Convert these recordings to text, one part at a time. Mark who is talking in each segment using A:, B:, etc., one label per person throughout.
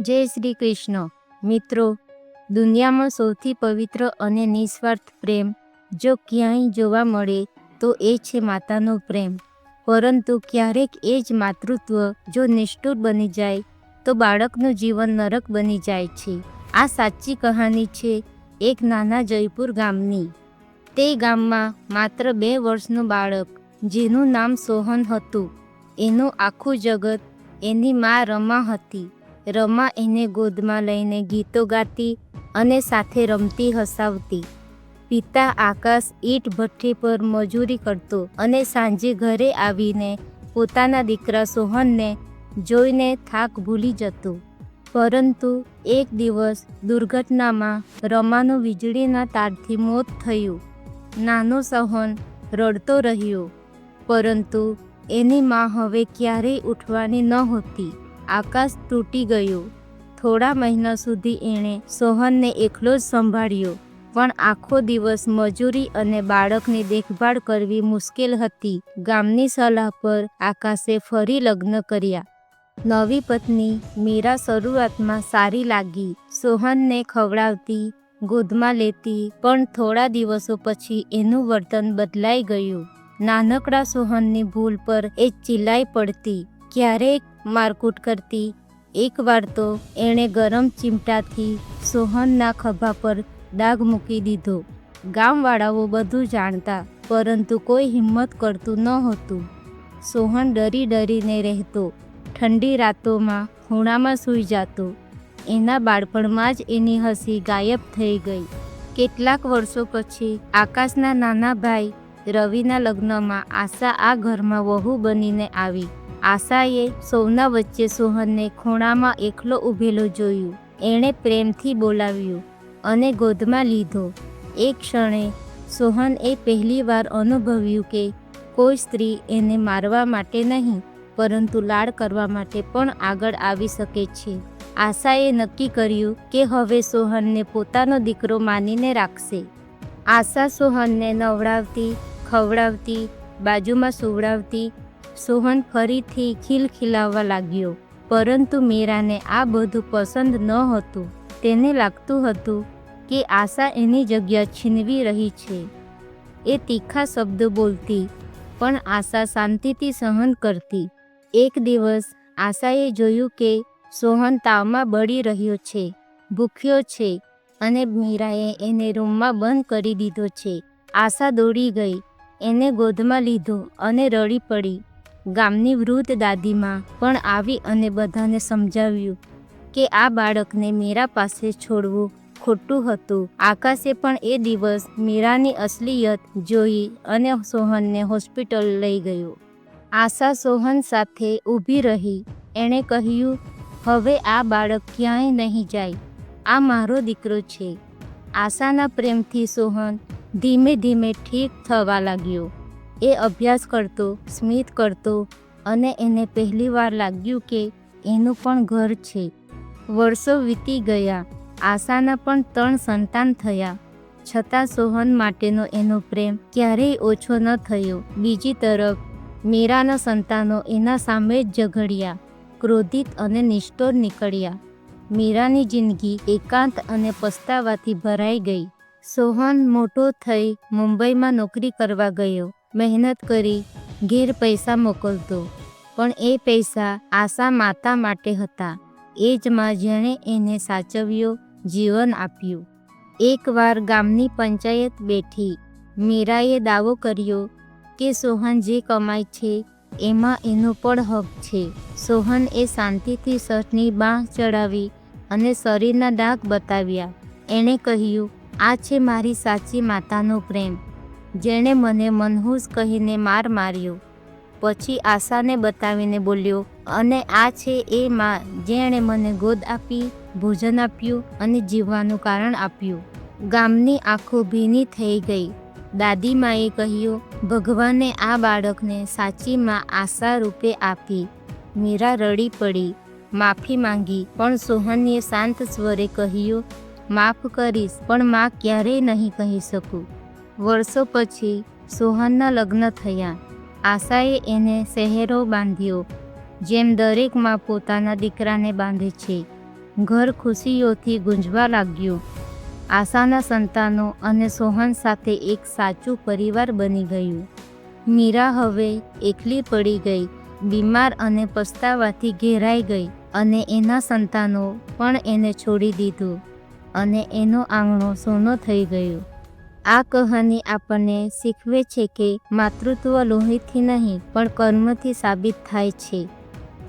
A: જય શ્રી કૃષ્ણ. મિત્રો, દુનિયામાં સૌથી પવિત્ર અને નિસ્વાર્થ પ્રેમ જો ક્યાંય જોવા મળે તો એ છે માતાનો પ્રેમ. પરંતુ ક્યારેક એ જ માતૃત્વ જો નિષ્ઠુર બની જાય તો બાળકનું જીવન નરક બની જાય છે. આ સાચી કહાની છે એક નાના જયપુર ગામની. તે ગામમાં માત્ર બે વર્ષનું બાળક જેનું નામ સોહન હતું. એનું આખું જગત એની મા રમા હતી. રમા એને ગોદમાં લઈને ગીતો ગાતી અને સાથે રમતી હસાવતી. પિતા આકાશ ઈંટ ભઠ્ઠી પર મજૂરી કરતો અને સાંજે ઘરે આવીને પોતાના દીકરા સોહનને જોઈને થાક ભૂલી જતો. પરંતુ એક દિવસ દુર્ઘટનામાં રમાનું વીજળીના તારથી મોત થયું. નાનો સોહન રડતો રહ્યો, પરંતુ એની માં હવે ક્યારેય ઉઠવાની નહોતી. આકાશ તૂટી ગયું. થોડા મહિના સુધી એણે સોહનને એકલો જ સંભાળ્યો, પણ આખો દિવસ મજૂરી અને બાળકની દેખભાળ કરવી મુશ્કેલ હતી. ગામની સલાહ પર આકાશે ફરી લગ્ન કર્યા. નવી પત્ની મીરા શરૂઆતમાં સારી લાગી. સોહનને ખવડાવતી, ગોદમાં લેતી, પણ થોડા દિવસો પછી એનું વર્તન બદલાઈ ગયું. નાનકડા સોહનની ભૂલ પર એ ચિલ્લાઈ પડતી. ક્યારેક મારકૂટ કરતી. એકવાર તો એણે ગરમ ચીમટાથી સોહનના ખભા પર દાગ મૂકી દીધો. ગામવાળાઓ બધું જાણતા, પરંતુ કોઈ હિંમત કરતું નહોતું. સોહન ડરી ડરીને રહેતો. ઠંડી રાતોમાં ખૂણામાં સૂઈ જતો. એના બાળપણમાં જ એની હસી ગાયબ થઈ ગઈ. કેટલાક વર્ષો પછી આકાશના નાના ભાઈ રવિના લગ્નમાં આશા આ ઘરમાં વહુ બનીને આવી. આશાએ સૌના વચ્ચે સોહનને ખૂણામાં એકલો ઊભેલો જોયું. એણે પ્રેમથી બોલાવ્યું અને ગોદમાં લીધો. એક ક્ષણે સોહન એ પહેલીવાર અનુભવ્યું કે કોઈ સ્ત્રી એને મારવા માટે નહીં, પરંતુ લાડ કરવા માટે પણ આગળ આવી શકે છે. આશાએ નક્કી કર્યું કે હવે સોહનને પોતાનો દીકરો માનીને રાખશે. આશા સોહનને નવડાવતી, ખવડાવતી, બાજુમાં સુવડાવતી સોહન ફરીથી ખીલખીલાવવા લાગ્યો. પરંતુ મીરાને આ બધું પસંદ ન હતું. તેને લાગતું હતું કે આશા એની જગ્યા છીનવી રહી છે. એ તીખા શબ્દો બોલતી, પણ આશા શાંતિથી સહન કરતી. એક દિવસ આશાએ જોયું કે સોહન તાવમાં બળી રહ્યો છે, ભૂખ્યો છે અને મીરાએ એને રૂમમાં બંધ કરી દીધો છે. આશા દોડી ગઈ, એને ગોદમાં લીધો અને રડી પડી. ગામની વૃદ્ધ દાદીમાં પણ આવી અને બધાને સમજાવ્યું કે આ બાળકને મીરા પાસે છોડવું ખોટું હતું. આકાશે પણ એ દિવસ મીરાની અસલિયત જોઈ અને સોહનને હોસ્પિટલ લઈ ગયો. આશા સોહન સાથે ઊભી રહી. એણે કહ્યું, હવે આ બાળક ક્યાંય નહીં જાય. આ મારો દીકરો છે. આશાના પ્રેમથી સોહન ધીમે ધીમે ઠીક થવા લાગ્યો. એ અભ્યાસ કરતો, સ્મિત કરતો અને એને પહેલીવાર લાગ્યું કે એનું પણ ઘર છે. વર્ષો વીતી ગયા, આશાના પણ ત્રણ સંતાન થયા. છતાં સોહન માટેનો એનો પ્રેમ ક્યારેય ઓછો ન થયો. બીજી તરફ, મીરાના સંતાનો એના સામે જ ઝઘડ્યા, ક્રોધિત અને નિષ્ઠોર નીકળ્યા. મીરાની જિંદગી એકાંત અને પસ્તાવાથી ભરાઈ ગઈ. સોહન મોટો થઈ મુંબઈમાં નોકરી કરવા ગયો. મહેનત કરી, ઘેર પૈસા મોકલતો. પણ એ પૈસા આશા માતા માટે હતા. એ જ માં જેણે એને સાચવ્યો જીવન આપ્યું. એકવાર ગામની પંચાયત બેઠી, મીરાએ દાવો કર્યો કે સોહન જે કમાય છે, એમાં એનો પણ હક છે. સોહન એ શાંતિથી સરની બાહ ચડાવી અને શરીરના ડાઘ બતાવ્યા. એણે કહ્યું, આ છે મારી સાચી માતાનો પ્રેમ. જેણે મને મનહૂસ કહીને માર માર્યો. પછી આશાને બતાવીને બોલ્યો, અને આ છે એ માં જેણે મને ગોદ આપી, ભોજન આપ્યું અને જીવવાનું કારણ આપ્યું. ગામની આંખો ભીની થઈ ગઈ. દાદીમાએ કહ્યું, ભગવાને આ બાળકને સાચી માં આશા રૂપે આપી. મીરા રડી પડી. માફી માંગી, પણ સોહનીએ શાંત સ્વરે કહ્યું, માફ કરીશ, પણ માં ક્યારેય નહીં કહી શકું. વર્ષો પછી સોહનના લગ્ન થયા. આશાએ એને શહેરો બાંધ્યો, જેમ દરેકમાં પોતાના દીકરાને બાંધે છે. ઘર ખુશીઓથી ગુંજવા લાગ્યું. આશાના સંતાનો અને સોહન સાથે એક સાચું પરિવાર બની ગયું. મીરા હવે એકલી પડી ગઈ, બીમાર અને પસ્તાવાથી ઘેરાઈ ગઈ અને એના સંતાનો પણ એને છોડી દીધું અને એનો આંગણો સોનો થઈ ગયો. આ કહાની આપણને શીખવે છે કે માતૃત્વ લોહીથી નહીં, પણ કર્મથી સાબિત થાય છે.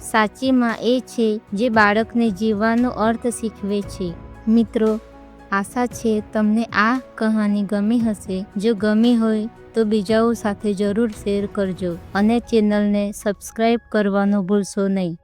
A: સાચી માં એ છે જે બાળકને જીવવાનો અર્થ શીખવે છે. મિત્રો, આશા છે તમને આ કહાની ગમી હશે. જો ગમી હોય, તો બીજાઓ સાથે જરૂર શેર કરજો અને ચેનલને સબસ્ક્રાઈબ કરવાનું ભૂલશો નહીં.